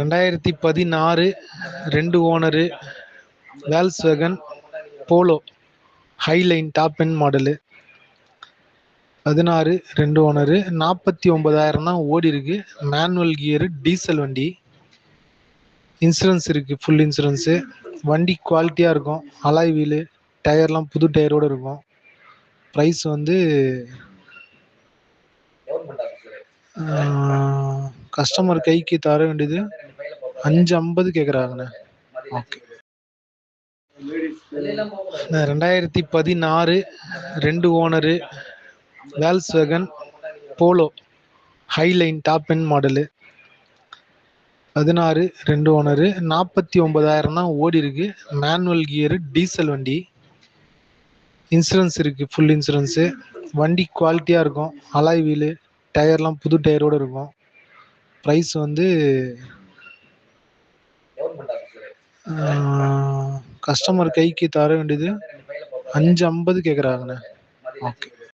ரெண்டாயிரத்தி பதினாறு ரெண்டு owner Volkswagen Polo Highline top end model பதினாறு ரெண்டு ஓனரு நாற்பத்தி ஒன்பதாயிரம் தான் ஓடி இருக்கு மேனுவல் கியரு டீசல் வண்டி. இன்சூரன்ஸ் இருக்கு ஃபுல் இன்சூரன்ஸு வண்டி குவாலிட்டியாக இருக்கும். அலாய் வீலு டயர்லாம் புது டயரோடு இருக்கும். ப்ரைஸ் வந்து கஸ்டமர் கைக்கு தர வேண்டியது அஞ்சு ஐம்பது கேட்குறாங்கண்ணே ஓகே ரெண்டாயிரத்தி பதினாறு ரெண்டு owner Volkswagen Polo Highline top end model பதினாறு ரெண்டு ஓனரு நாற்பத்தி ஒன்பதாயிரம் தான் ஓடி இருக்கு. மேனுவல் கியரு டீசல் வண்டி இன்சூரன்ஸ் இருக்கு ஃபுல் இன்சூரன்ஸு வண்டி குவாலிட்டியாக இருக்கும். அலாய் வீலு டயர்லாம் புது டயரோடு இருக்கும். ப்ரைஸ் வந்து கஸ்டமர் கைக்கு தர வேண்டியது அஞ்சு ஐம்பது கேட்குறாங்கண்ணே ஓகே